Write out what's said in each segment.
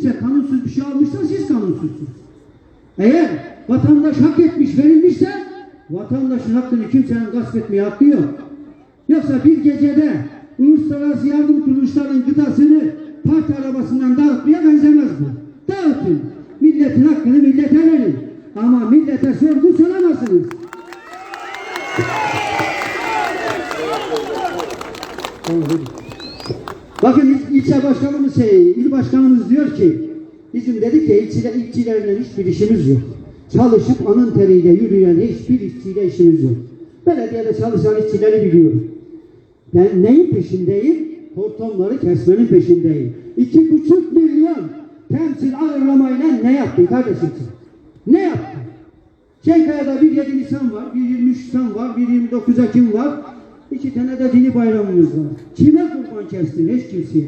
kimse kanunsuz bir şey almışsa siz kanunsuzsunuz. Eğer vatandaş hak etmiş verilmişse vatandaşın hakkını kimsenin gasp etmeye hakkı yok. Yoksa bir gecede uluslararası yardım kuruluşlarının gıdasını parti arabasından dağıtmaya benzemez bu. Dağıtın. Milletin hakkını millete verin. Ama millete sorgu soramazsınız. Tamam. Bakın il- ilçe başkanımız, şey, il başkanımız diyor ki bizim dedik ya ilçiler, ilçilerle hiçbir işimiz yok. Çalışıp anın teriyle yürüyen hiçbir işçiyle işimiz yok. Belediyede çalışan işçileri biliyorum. Ben neyin peşindeyim? Hortumları kesmenin peşindeyim. İki buçuk milyon temsil ağırlamayla ne yaptın kardeşim sen? Ne yaptın? Çankaya'da bir 7 Nisan var, bir 23 Nisan var, bir 29 Ekim var. İki tane de dini bayramımız var. Kime kurban kestin? Hiç kimseye.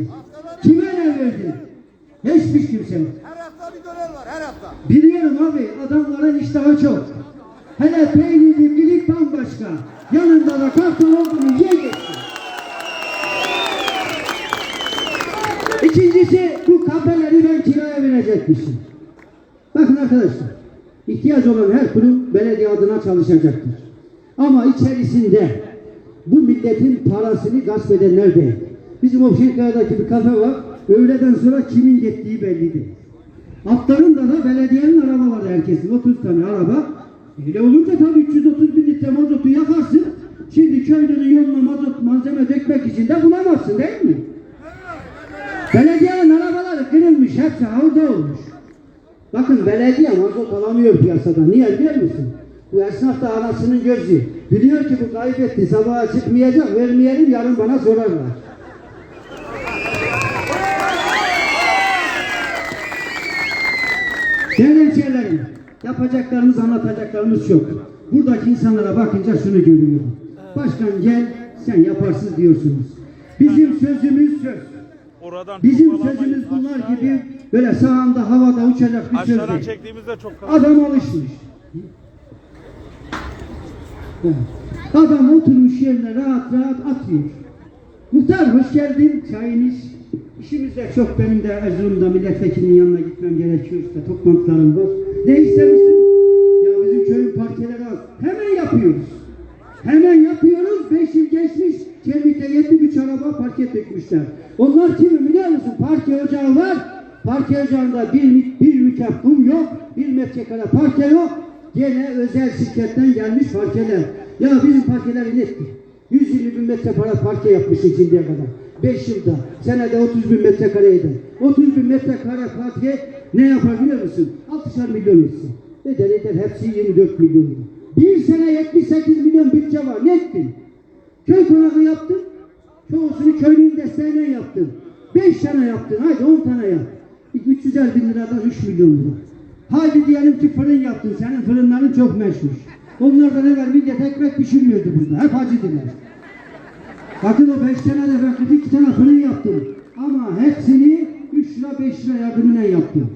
Kime ne verdin? Hiçbir kimse. Her hafta bir döner var her hafta. Biliyorum abi adamların iştahı çok. Hele peynirli bilik bambaşka. Yanında da karton olduğunu yiyeceksin. İkincisi bu kafeleri ben kiraya verecekmişim. Bakın arkadaşlar ihtiyaç olan her kurum belediye adına çalışacaktır. Ama içerisinde bu milletin parasını gasp edenler değil. Bizim Ofşinkaya'daki bir kafe var. Öğleden sonra kimin gittiği belli değil. Atlarında da belediyenin arabaları herkesin 30 tane araba. Öyle olunca tabii 330 bin litre mazotu yakarsın. Şimdi köylünün yoluna mazot malzeme dökmek için de bulamazsın değil mi? Belediyenin arabaları kırılmış, hepsi havada olmuş. Bakın belediye mazot alamıyor piyasadan. Niye biliyor musun? Bu esnaf da anasının gözü. Biliyor ki bu kaybetti, sabaha çıkmayacak, vermeyelim yarın bana sorarlar. Değerli hemşehrilerim, yapacaklarımız, anlatacaklarımız çok. Buradaki insanlara bakınca şunu görüyorum. Başkan gel, sen yaparsın diyorsunuz. Bizim sözümüz söz. Oradan Bizim sözümüz bunlar gibi böyle sağında havada uçacak bir söz değil. Adam alışmış. Evet. Adam oturmuş yerine rahat rahat atıyor. Muhtar hoş geldin. Çayın iç. İşimiz de çok. Benim de Erzurum'da milletvekilinin yanına gitmem gerekiyor. İşte toplantılarım var. Ne istemişsin? Ya bizim köyün parkeleri az. Hemen yapıyoruz. Hemen yapıyoruz. Beş yıl geçmiş. Çevik'te 73 araba parke dökmüşler. Onlar kimi biliyor musun? Parke ocağı var. Parke ocağında bir, bir mükaf kum yok. Bir metrekare parke yok. Gene özel şirketten gelmiş parkeler. Ya bizim parkeleri netti? 120 bin metrekare parke yapmış şimdiye kadar. 5 yılda. Senede 30 bin metrekare eder. 30 bin metrekare parke ne yapar biliyor musun? 60'ar milyon etsin. Eder eder hepsi 24 milyon. lira. Bir sene 78 milyon bütçe var. Ne ettin? Köy konağı yaptın. Çoğusunu köylünün desteğiyle yaptın. 5 tane yaptın. Haydi 10 tane yap. 350 bin liradan 3 milyon lira. Haydi diyelim ki fırın yaptın. Senin fırınların çok meşhur. Onlardan evvel millet ekmek pişirmiyordu burada. Hep hacıdılar. Bakın o 5 tane de ben 42 tane fırın yaptım. Ama hepsini 3 lira 5 lira yardımıyla yaptım.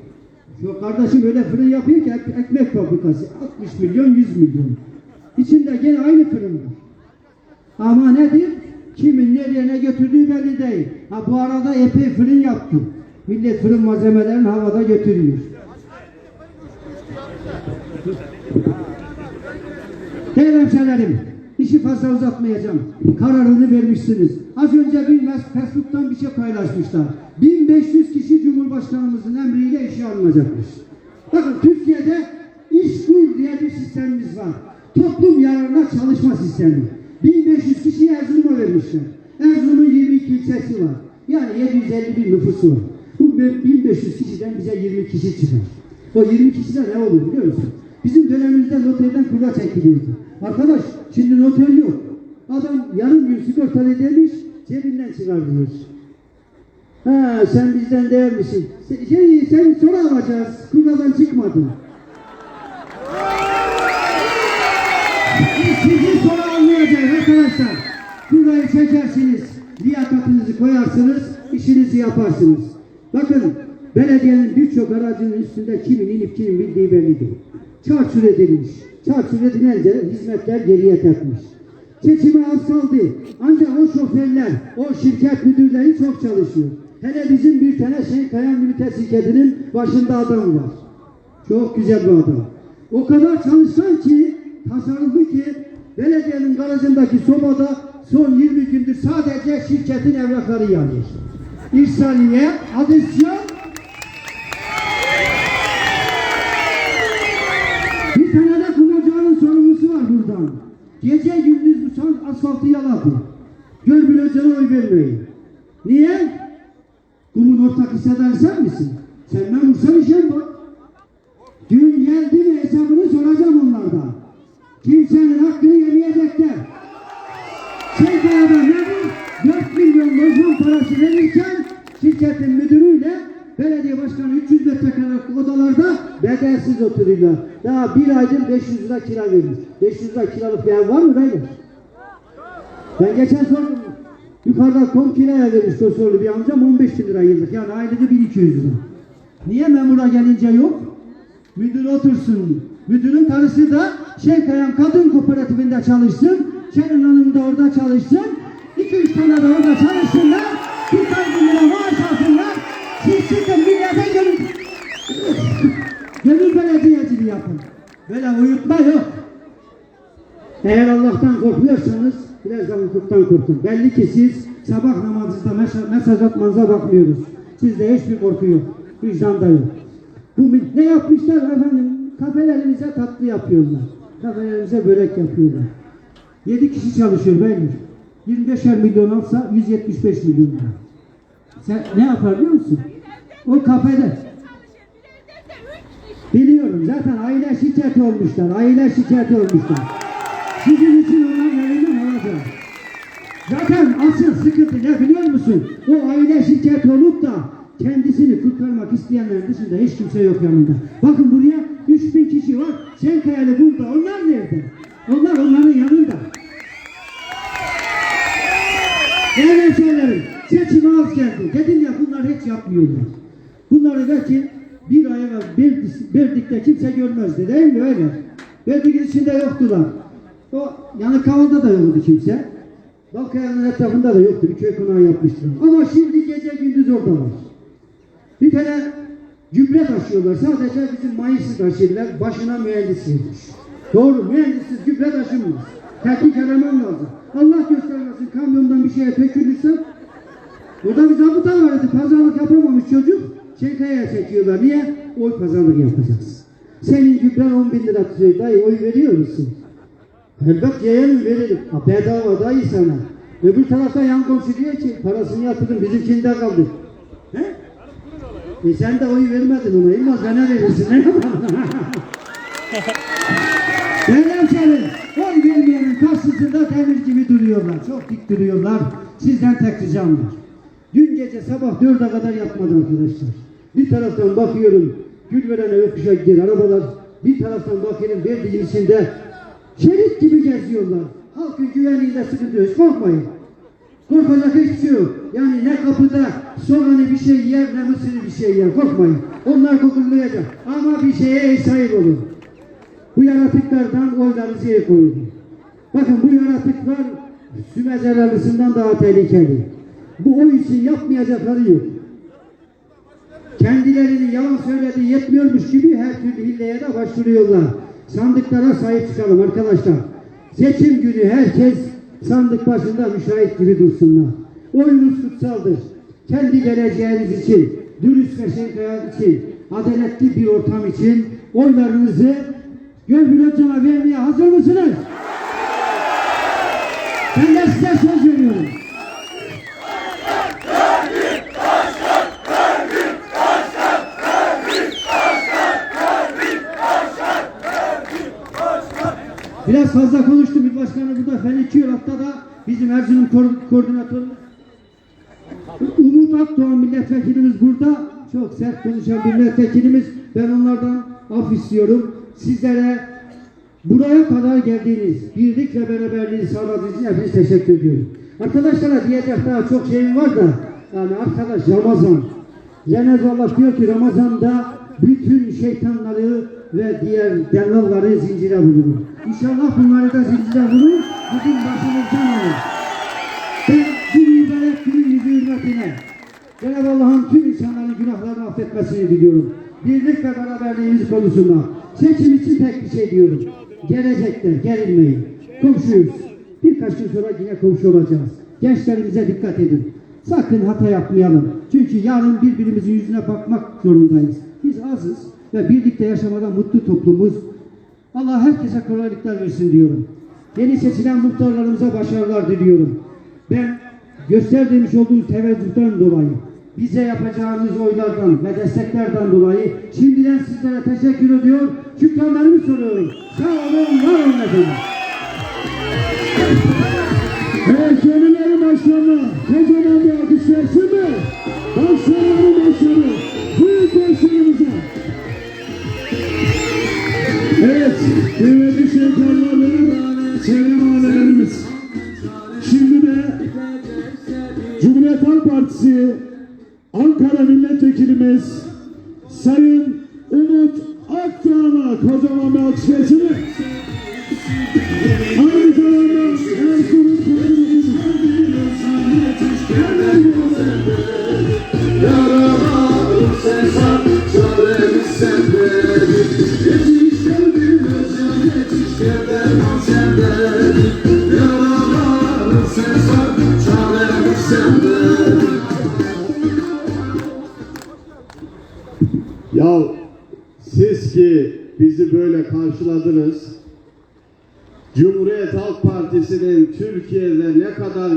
Şu kardeşim öyle fırın yapıyor ki ek- ekmek fabrikası. 60 milyon 100 milyon. İçinde gene aynı fırın var. Ama nedir? Kimin nereye ne götürdüğü belli değil. Ha bu arada epey fırın yaptı. Millet fırın malzemelerini havada götürüyor. Değerli hemşehrilerim, işi fazla uzatmayacağım. Kararını vermişsiniz. Az önce bir mes- Facebook'tan bir şey paylaşmışlar. 1500 kişi Cumhurbaşkanımızın emriyle işe alınacakmış. Bakın Türkiye'de iş kur diye bir sistemimiz var. Toplum yararına çalışma sistemi. 1500 kişiyi Erzurum'a vermişler. Erzurum'un 22 ilçesi var. Yani 750 bin nüfusu var. Bu 1500 kişiden bize 20 kişi çıkar. O 20 kişide ne olur biliyor musun? Bizim dönemimizde noterden kura çekiliyordu. Arkadaş şimdi noter yok. Adam yarım gün sigortalı demiş cebinden çıkartıyor. Ha sen bizden değer misin? Şey, sen sonra alacağız. Kuradan çıkmadın. Sizi sonra almayacağız arkadaşlar. Kurayı çekersiniz. Liyakatınızı koyarsınız. işinizi yaparsınız. Bakın belediyenin birçok aracının üstünde kimin inip kimin bildiği belli değil. Çarçur edilmiş. Çarçur edilince hizmetler geriye takmış. Seçime az kaldı. Ancak o şoförler, o şirket müdürleri çok çalışıyor. Hele bizim bir tane Şenk Kayan Limite şirketinin başında adam var. Çok güzel bir adam. O kadar çalışkan ki, tasarruflu ki, belediyenin garajındaki sobada son 20 gündür sadece şirketin evrakları yanıyor. İrsaliye, adisyon, bir tane de kumacağının sorumlusu var buradan. Gece gündüz bu son asfaltı yaladı. Gör oy vermeyin. Niye? Kumun ortak hissedar sen misin? Senden vursan işen var. Dün geldi mi hesabını soracağım onlardan. Kimsenin hakkını yemeyecekler. Çenkaya'da nedir? 4 milyon lojman parası verirken şirketin müdürüyle belediye başkanı 300 metrekarelik odalarda bedelsiz oturuyorlar. Daha bir aydır 500 lira kira vermiş. 500 lira kiralık bir ev var mı beyler? Ben geçen sordum. Yukarıda kom kiraya vermiş Kosorlu bir amcam 15 bin lira yıllık. Yani aylığı 1200 lira. Niye memura gelince yok? Müdür otursun. Müdürün karısı da Şenkayan Kadın Kooperatifinde çalışsın. Kenan Hanım da orada çalışsın. 2-3 tane de orada çalışsınlar. Bir bin lira maaş alsınlar. Siz çıkın millete gönül. gönül belediyeciliği yapın. Böyle uyutma yok. Eğer Allah'tan korkuyorsanız biraz da hukuktan korkun. Belli ki siz sabah namazında mesaj, atmanıza bakmıyoruz. Sizde hiçbir korku yok. Vicdan da yok. Bu ne yapmışlar efendim? Kafelerimize tatlı yapıyorlar. Kafelerimize börek yapıyorlar. 7 kişi çalışıyor beyler. 25'er milyon alsa 175 milyon lira. Sen ne yapar biliyor musun? O kafede Biliyorum zaten aile şikayeti olmuşlar. Aile şikayeti olmuşlar. Sizin için alacağım. Zaten asıl sıkıntı ne biliyor musun? O aile şikayeti olup da kendisini kurtarmak isteyenlerin dışında hiç kimse yok yanında. Bakın buraya 3000 kişi var. Şenkayalı burada. Onlar nerede? Onlar onların yanında. Değerli şeylerim, seçime az geldi. Dedim ya bunlar hiç yapmıyorlar. Bunları belki bir ay evvel Berdik- Berdik'te kimse görmezdi değil mi öyle? Berdik'in içinde yoktular. O yani Kaval'da da yoktu kimse. Balkaya'nın etrafında da yoktu. Bir köy konağı yapmıştır. Ama şimdi gece gündüz oradalar. Bir tane gübre taşıyorlar. Sadece bizim mayısı taşırlar. Başına mühendis yetmiş. Doğru. Mühendissiz gübre taşınmaz. Teknik eleman lazım. Allah göstermesin kamyondan bir şeye tökülürse Burada bir zabıta vardı. Pazarlık yapamamış çocuk. Çenkaya çekiyorlar. Niye? Oy pazarlık yapacağız. Senin gübren 10 bin lira tutuyor. Dayı oy veriyor musun? Elbet yeğenim veririm. Ha, bedava dayı sana. Öbür tarafta yan komşu diyor ki parasını yatırdım bizimkinde kaldı. He? E sen de oy vermedin ona. İlmaz bana verirsin. Ne Değerli senin, oy vermeyenin karşısında demir gibi duruyorlar. Çok dik duruyorlar. Sizden tek ricam var. Dün gece sabah dörde kadar yatmadım arkadaşlar. Bir taraftan bakıyorum Gülveren'e yokuşa gidiyor arabalar. Bir taraftan bakıyorum verdiğin içinde şerit gibi geziyorlar. Halkın güvenliğinde sıkıntı yok. Korkmayın. Korkacak hiçbir şey yok. Yani ne kapıda soğanı bir şey yer ne mısırı bir şey yer. Korkmayın. Onlar kokullayacak. Ama bir şeye ev sahip olun. Bu yaratıklardan oylarınızı yere koyun. Bakın bu yaratıklar sümezelerlisinden daha tehlikeli. Bu oy için yapmayacakları yok. Kendilerini yalan söylediği yetmiyormuş gibi her türlü hilleye de başvuruyorlar. Sandıklara sahip çıkalım arkadaşlar. Seçim günü herkes sandık başında müşahit gibi dursunlar. Oyunuz kutsaldır. Kendi geleceğiniz için, dürüst ve şenkaya için, adaletli bir ortam için oylarınızı Gönül Hocam'a vermeye hazır mısınız? Ben de size veriyorum. Biraz fazla konuştum. Bir başkanı burada fen içiyor. Hatta da bizim Erzurum ko- koordinatörü Umut Akdoğan milletvekilimiz burada. Çok sert konuşan milletvekilimiz. Ben onlardan af istiyorum. Sizlere buraya kadar geldiğiniz, birlik ve beraberliği sağladığınız için hepiniz teşekkür ediyorum. Arkadaşlara diyecek daha çok şeyim var da yani arkadaş Ramazan. Cenab-ı Allah diyor ki Ramazan'da bütün şeytanları ve diğer dellalları zincire vurur. İnşallah bunları da zincire vurur. Bugün başımızdan alır. Ben bu mübarek günün yüzü hürmetine Cenab-ı Allah'ın tüm insanların günahlarını affetmesini diliyorum. Birlik ve beraberliğimiz konusunda seçim için tek bir şey diyorum. Gelecekte gerilmeyin. Komşuyuz. Birkaç gün sonra yine komşu olacağız. Gençlerimize dikkat edin. Sakın hata yapmayalım. Çünkü yarın birbirimizin yüzüne bakmak zorundayız. Biz azız ve birlikte yaşamadan mutlu toplumuz. Allah herkese kolaylıklar versin diyorum. Yeni seçilen muhtarlarımıza başarılar diliyorum. Ben gösterdiğimiz olduğunuz teveccühten dolayı bize yapacağınız oylardan ve desteklerden dolayı şimdiden sizlere teşekkür ediyor. Şükranlarımı soruyorum. Sağ olun, var olun efendim. Evet yenileri başkanı kocaman bir alkış versin mi? Başkanımın başkanı büyük başkanımıza. Kıymetli şeytanlarla çevre mahallelerimiz. Şimdi de Cumhuriyet Halk Partisi Ankara Milletvekilimiz Sayın Umut Akdağ'a kocaman bir alkış versin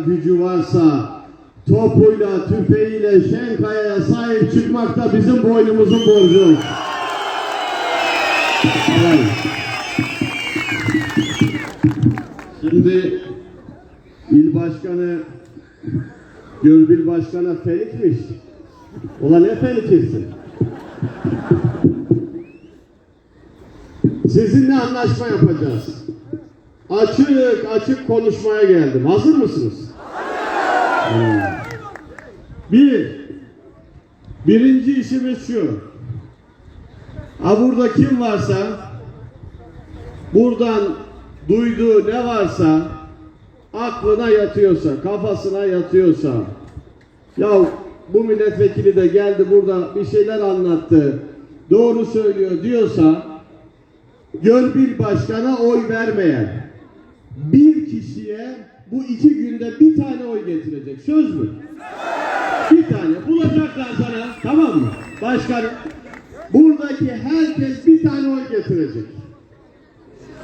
gücü varsa topuyla, tüfeğiyle Şenkaya'ya sahip çıkmak da bizim boynumuzun borcu. Evet. Şimdi il başkanı Gölbil başkana felikmiş. Ulan ne felikirsin? Sizinle anlaşma yapacağız. Açık açık konuşmaya geldim. Hazır mısınız? Hmm. Bir, birinci işimiz şu. Ha burada kim varsa, buradan duyduğu ne varsa, aklına yatıyorsa, kafasına yatıyorsa, ya bu milletvekili de geldi burada bir şeyler anlattı, doğru söylüyor diyorsa, Gölbil Başkan'a oy vermeyen bir kişiye bu iki günde bir tane oy getirecek. Söz mü? Bir tane. Bulacaklar sana. Tamam mı? Başkanım. Buradaki herkes bir tane oy getirecek.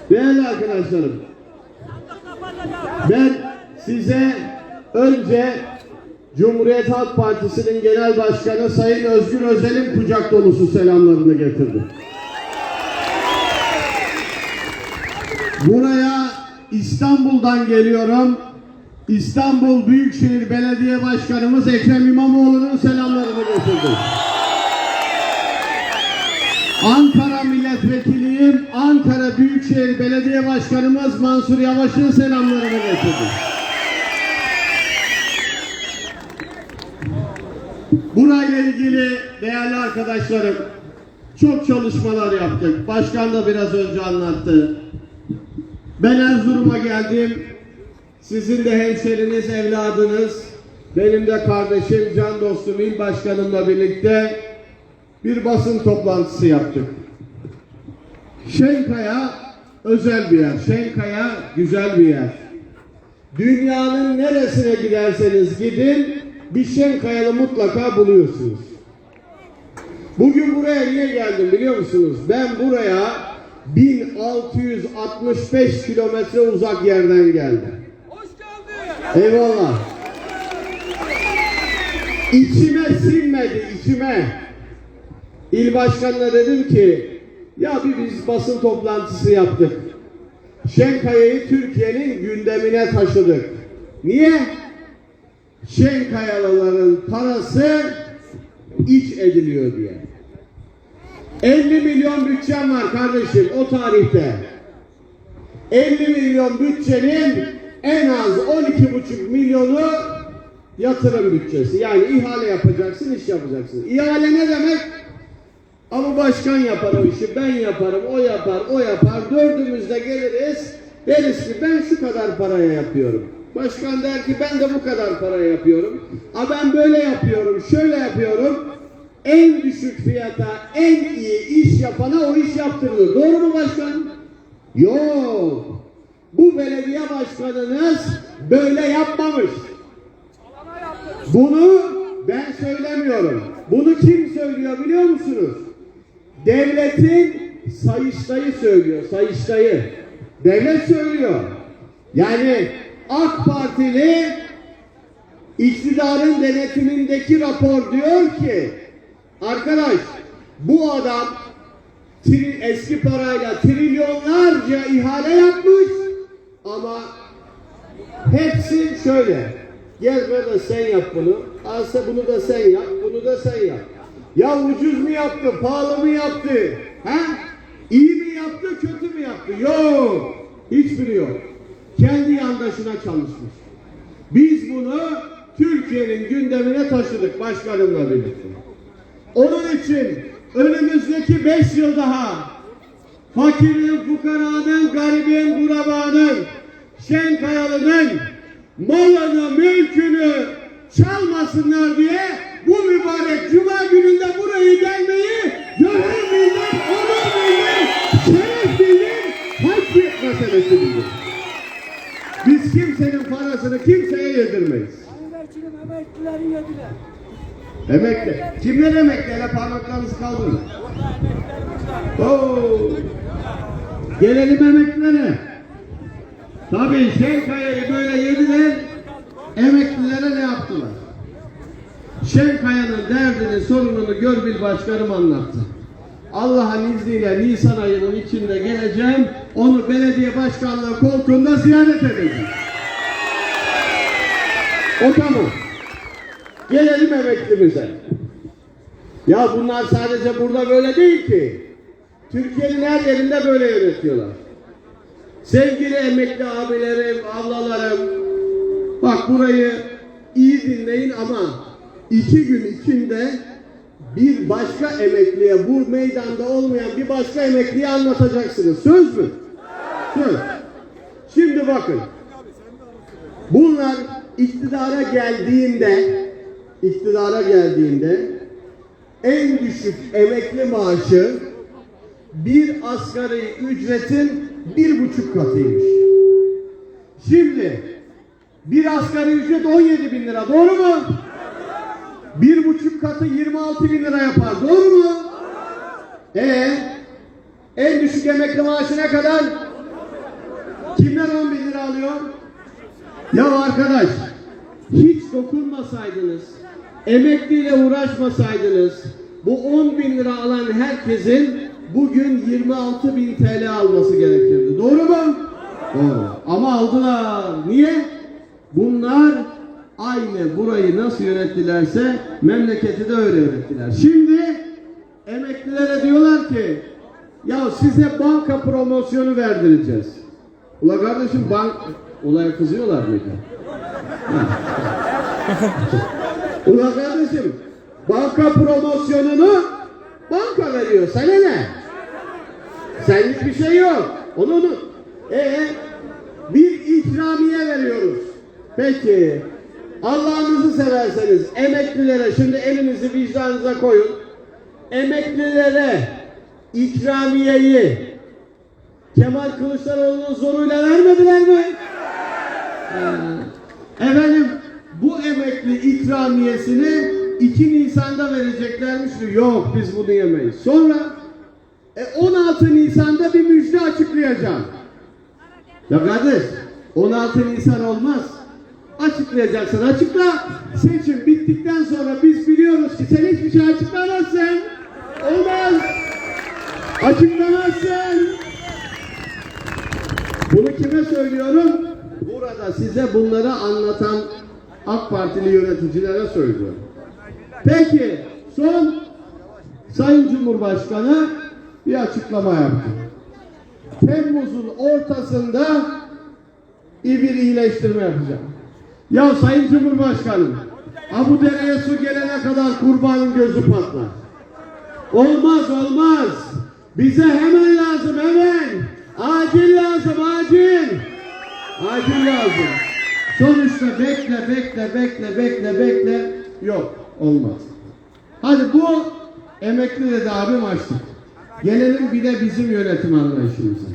Değerli arkadaşlarım. Ben size önce Cumhuriyet Halk Partisi'nin Genel Başkanı Sayın Özgür Özel'in kucak dolusu selamlarını getirdim. Buraya İstanbul'dan geliyorum. İstanbul Büyükşehir Belediye Başkanımız Ekrem İmamoğlu'nun selamlarını getirdim. Ankara Milletvekiliyim. Ankara Büyükşehir Belediye Başkanımız Mansur Yavaş'ın selamlarını getirdim. Burayla ilgili değerli arkadaşlarım çok çalışmalar yaptık. Başkan da biraz önce anlattı. Ben Erzurum'a geldim. Sizin de hemşeriniz, evladınız, benim de kardeşim, can dostum, il başkanımla birlikte bir basın toplantısı yaptık. Şenkaya özel bir yer. Şenkaya güzel bir yer. Dünyanın neresine giderseniz gidin bir Şenkayalı mutlaka buluyorsunuz. Bugün buraya niye geldim biliyor musunuz? Ben buraya 1665 kilometre uzak yerden geldim. Hoş geldin. Eyvallah. İçime sinmedi, içime. İl başkanına dedim ki, ya bir biz basın toplantısı yaptık. Şenkaya'yı Türkiye'nin gündemine taşıdık. Niye? Şenkayalıların parası iç ediliyor diye. 50 milyon bütçem var kardeşim o tarihte. 50 milyon bütçenin en az 12,5 milyonu yatırım bütçesi. Yani ihale yapacaksın, iş yapacaksın. İhale ne demek? Ama başkan yapar o işi, ben yaparım, o yapar, o yapar. Dördümüz de geliriz, deriz ki ben şu kadar paraya yapıyorum. Başkan der ki ben de bu kadar para yapıyorum. A ben böyle yapıyorum, şöyle yapıyorum. En düşük fiyata en iyi iş yapana o iş yaptırılır. Doğru mu başkan? Yok. Bu belediye başkanınız böyle yapmamış. Bunu ben söylemiyorum. Bunu kim söylüyor biliyor musunuz? Devletin Sayıştay'ı söylüyor. Sayıştay'ı. Devlet söylüyor. Yani AK Partili iktidarın denetimindeki rapor diyor ki arkadaş bu adam tri- eski parayla trilyonlarca ihale yapmış ama hepsi şöyle. Gel burada sen yap bunu. Alsa bunu da sen yap bunu da sen yap. Ya ucuz mu yaptı pahalı mı yaptı? Ha? İyi mi yaptı kötü mü yaptı? Yok. Hiçbiri yok. Kendi yandaşına çalışmış. Biz bunu Türkiye'nin gündemine taşıdık başkanımla birlikte. Onun için önümüzdeki beş yıl daha fakirin, fukaranın, garibin, gurabanın, şenkayalı'nın malını, mülkünü çalmasınlar diye bu mübarek cuma gününde burayı gelmeyi gönül bildir, onur bildir, şeref bildir, haysiyet meselesi bildir. Biz kimsenin parasını kimseye yedirmeyiz. Emekli. Kimler emekli? Hele parmaklarınızı kaldırın. Oo. Gelelim emeklilere. Tabii Şenkaya'yı böyle yediler. Emeklilere ne yaptılar? Şenkaya'nın derdini, sorununu Görbil Başkanım anlattı. Allah'ın izniyle Nisan ayının içinde geleceğim. Onu belediye başkanlığı koltuğunda ziyaret edeceğim. O tamam. Gelelim emeklimize. Ya bunlar sadece burada böyle değil ki. Türkiye'nin her yerinde böyle yönetiyorlar. Sevgili emekli abilerim, ablalarım, bak burayı iyi dinleyin ama iki gün içinde bir başka emekliye, bu meydanda olmayan bir başka emekliye anlatacaksınız. Söz mü? Söz. Şimdi bakın. Bunlar iktidara geldiğinde iktidara geldiğinde en düşük emekli maaşı bir asgari ücretin bir buçuk katıymış. Şimdi bir asgari ücret 17 bin lira doğru mu? Bir buçuk katı 26 bin lira yapar doğru mu? Ee, en düşük emekli maaşı ne kadar? Kimler 10 bin lira alıyor? Ya arkadaş hiç dokunmasaydınız, emekliyle uğraşmasaydınız bu 10 bin lira alan herkesin bugün 26 bin TL alması gerekirdi. Doğru mu? Doğru. Ama aldılar. Niye? Bunlar aynı burayı nasıl yönettilerse memleketi de öyle yönettiler. Şimdi emeklilere diyorlar ki ya size banka promosyonu verdireceğiz. Ula kardeşim bank olaya kızıyorlar mıydı? Ula kardeşim banka promosyonunu banka veriyor. Sana ne? Senlik bir şey yok. Onu onu. Ee, bir ikramiye veriyoruz. Peki Allah'ınızı severseniz emeklilere şimdi elinizi vicdanınıza koyun. Emeklilere ikramiyeyi Kemal Kılıçdaroğlu'nun zoruyla vermediler mi? Ha. Efendim bu emekli ikramiyesini 2 Nisan'da vereceklermiş. Yok biz bunu yemeyiz. Sonra e, 16 Nisan'da bir müjde açıklayacağım. Ya kardeş 16 Nisan olmaz. Açıklayacaksın açıkla. Seçim bittikten sonra biz biliyoruz ki sen hiçbir şey açıklamazsın. Olmaz. Açıklamazsın. Bunu kime söylüyorum? Burada size bunları anlatan AK Partili yöneticilere söylüyorum. Peki son Sayın Cumhurbaşkanı bir açıklama yaptı. Temmuz'un ortasında bir iyileştirme yapacağım. Ya Sayın Cumhurbaşkanım, ha bu dereye su gelene kadar kurbanın gözü patlar. Olmaz olmaz. Bize hemen lazım hemen. Acil lazım acil. Acil lazım. Sonuçta bekle, bekle, bekle, bekle, bekle. Yok, olmaz. Hadi bu emekli dedi abim açtık. Gelelim bir de bizim yönetim anlayışımıza.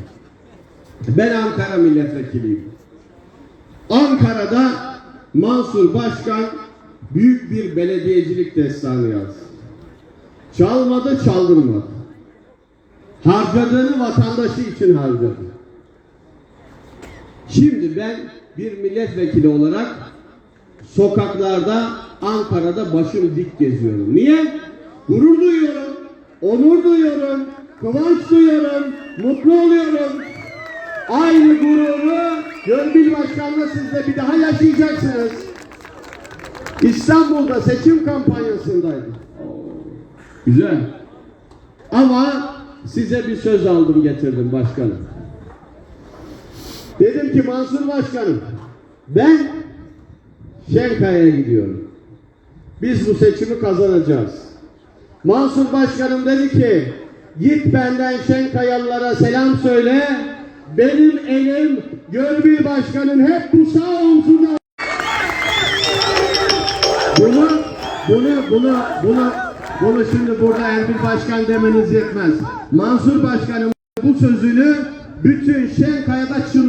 Ben Ankara milletvekiliyim. Ankara'da Mansur Başkan büyük bir belediyecilik destanı yazdı. Çalmadı, çaldırmadı. Harcadığını vatandaşı için harcadı. Şimdi ben bir milletvekili olarak sokaklarda Ankara'da başım dik geziyorum. Niye? Gurur duyuyorum, onur duyuyorum, kıvanç duyuyorum, mutlu oluyorum. Aynı gururu Gönül Başkan'la siz de bir daha yaşayacaksınız. İstanbul'da seçim kampanyasındaydım. Güzel. Ama size bir söz aldım getirdim başkanım. Dedim ki Mansur Başkanım ben Şenkaya'ya gidiyorum. Biz bu seçimi kazanacağız. Mansur Başkanım dedi ki git benden Şenkayalılara selam söyle. Benim elim Gölbil Başkan'ın hep bu sağ omzunda. Bunu, bunu, bunu, bunu, bunu şimdi burada Erbil Başkan demeniz yetmez. Mansur Başkan'ın bu sözünü bütün Şenkaya'da çınlatmamız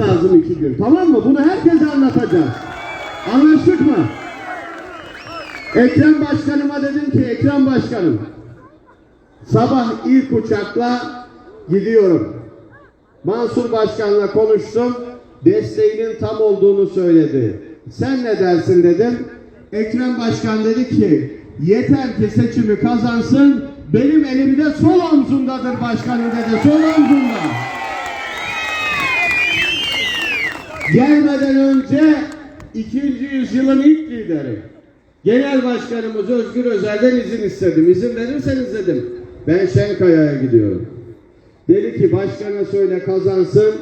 lazım iki gün. Tamam mı? Bunu herkese anlatacağız. Anlaştık mı? Ekrem Başkanıma dedim ki Ekrem Başkanım sabah ilk uçakla gidiyorum. Mansur Başkan'la konuştum. Desteğinin tam olduğunu söyledi. Sen ne dersin dedim. Ekrem Başkan dedi ki yeter ki seçimi kazansın. Benim elim de sol omzundadır başkanım dedi. Sol omzunda. Gelmeden önce ikinci yüzyılın ilk lideri. Genel Başkanımız Özgür Özel'den izin istedim. İzin verirseniz dedim. Ben Şenkaya'ya gidiyorum. Dedi ki başkana söyle kazansın.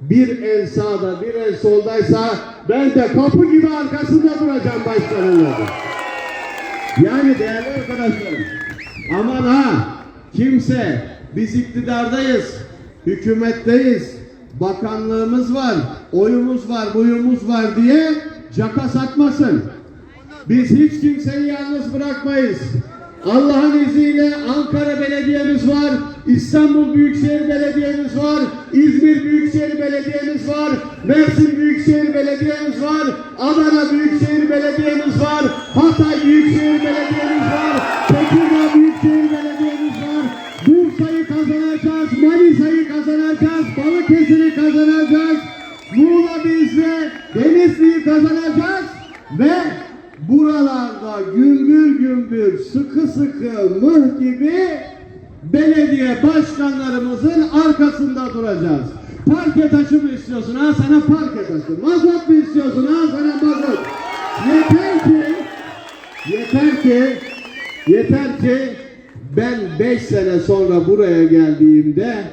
Bir el sağda bir el soldaysa ben de kapı gibi arkasında duracağım başkanın dedi. Yani değerli arkadaşlarım aman ha kimse biz iktidardayız, hükümetteyiz, bakanlığımız var, oyumuz var, buyumuz var diye caka satmasın. Biz hiç kimseyi yalnız bırakmayız. Allah'ın izniyle Ankara Belediye'miz var, İstanbul Büyükşehir Belediye'miz var, İzmir Büyükşehir Belediye'miz var, Mersin Büyükşehir Belediye'miz var, Adana Büyükşehir Belediye'miz var, Hatay Büyükşehir Belediye'miz var, Tekirdağ Büyükşehir Belediye'miz var. Bursa'yı kazanacağız, Manisa'yı kazanacağız, Balıkesir'i kazanacağız, Muğla bizde, Denizli'yi kazanacağız ve buralarda gümbür gümbür sıkı sıkı mıh gibi belediye başkanlarımızın arkasında duracağız. Parke taşı mı istiyorsun? Ha sana parke taşı. Mazot mu istiyorsun? Ha sana mazot. Yeter ki yeter ki yeter ki ben 5 sene sonra buraya geldiğimde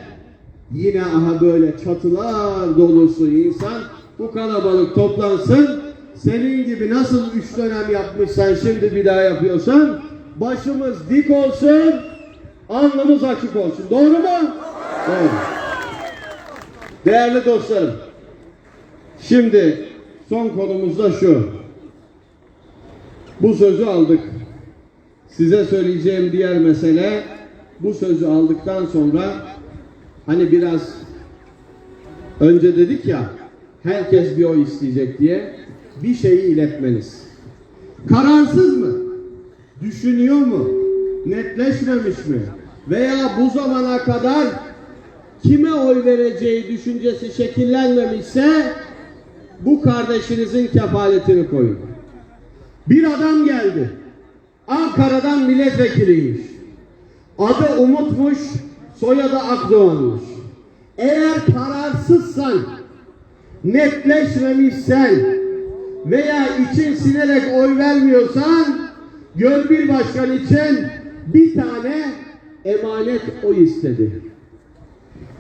yine aha böyle çatılar dolusu insan bu kalabalık toplansın. Senin gibi nasıl üç dönem yapmışsan şimdi bir daha yapıyorsan başımız dik olsun, alnımız açık olsun. Doğru mu? Doğru. Değerli dostlarım, şimdi son konumuz da şu. Bu sözü aldık. Size söyleyeceğim diğer mesele bu sözü aldıktan sonra hani biraz önce dedik ya herkes bir oy isteyecek diye bir şeyi iletmeniz. Kararsız mı? Düşünüyor mu? Netleşmemiş mi? Veya bu zamana kadar kime oy vereceği düşüncesi şekillenmemişse bu kardeşinizin kefaletini koyun. Bir adam geldi. Ankara'dan milletvekiliymiş. Adı Umut'muş, soyadı Akdoğan'mış. Eğer kararsızsan, netleşmemişsen veya için sinerek oy vermiyorsan Gölbir Başkan için bir tane emanet oy istedi.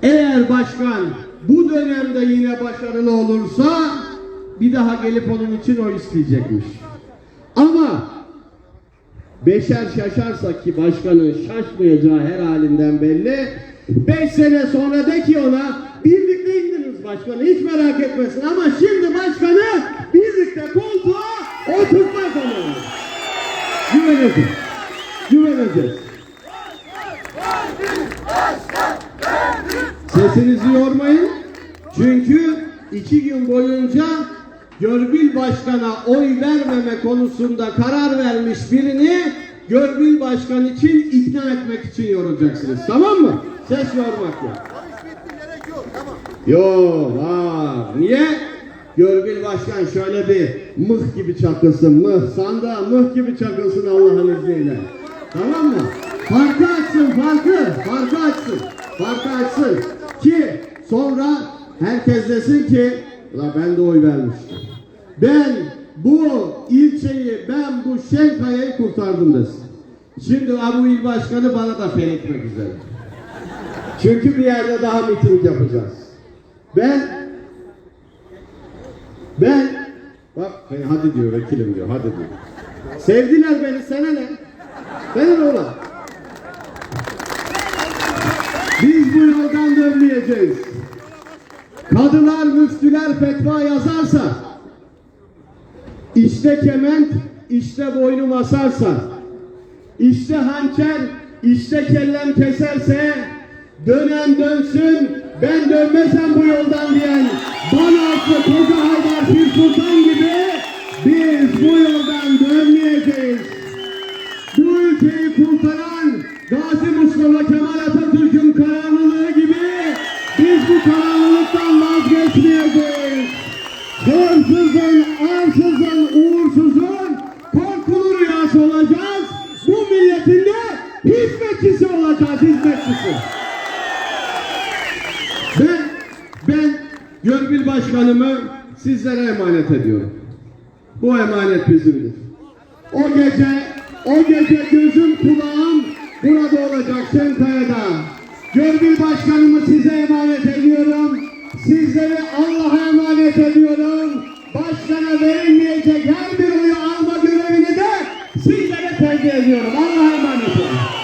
Eğer başkan bu dönemde yine başarılı olursa bir daha gelip onun için oy isteyecekmiş. Ama beşer şaşarsa ki başkanın şaşmayacağı her halinden belli. Beş sene sonra de ki ona birlikte indiniz başkanı hiç merak etmesin ama şimdi başkanı birlikte koltuğa oturtma zamanı. Güveneceğiz. Güveneceğiz. Sesinizi yormayın. Çünkü iki gün boyunca Görgül Başkan'a oy vermeme konusunda karar vermiş birini Görgül Başkan için ikna etmek için yoracaksınız. Tamam mı? Ses yormak yok. Yok. Var. Niye? Görgül Başkan şöyle bir mıh gibi çakılsın. Mıh sandığa mıh gibi çakılsın Allah'ın izniyle. Tamam mı? Farkı açsın farkı. Farkı açsın. Farkı açsın. Ki sonra herkes desin ki la ben de oy vermiştim. Ben bu ilçeyi, ben bu Şenkaya'yı kurtardım desin. Şimdi Abu İl Başkanı bana da feyletmek üzere. Çünkü bir yerde daha miting yapacağız. Ben ben bak ben hadi diyor vekilim diyor hadi diyor. Sevdiler beni sana ne? Benim oğlan. Biz bu yoldan dönmeyeceğiz. Kadılar, müftüler fetva yazarsa, işte kement, işte boynum asarsa, işte hançer, işte kellem keserse, dönen dönsün, ben dönmesem bu yoldan diyen Banası Koca Haydar Pir Sultan gibi biz bu yoldan dönmeyeceğiz. Bu ülkeyi kurtaran Gazi Mustafa Kemal Atatürk'ün kararlılığı gibi biz bu kararlılıktan vazgeçmeyeceğiz. Hırsızın, arsızın, uğursuzun korkulu rüyası olacağız. Bu milletin de hizmetçisi olacağız, hizmetçisi. Ben, ben Görgül Başkanımı sizlere emanet ediyorum. Bu emanet bizimdir. O gece, o gece gözüm kulağım burada olacak Şenkaya'da. Görgül Başkanımı size emanet ediyorum sizleri Allah'a emanet ediyorum. Başkana verilmeyecek her bir oyu alma görevini de sizlere tevdi ediyorum. Allah'a emanet olun.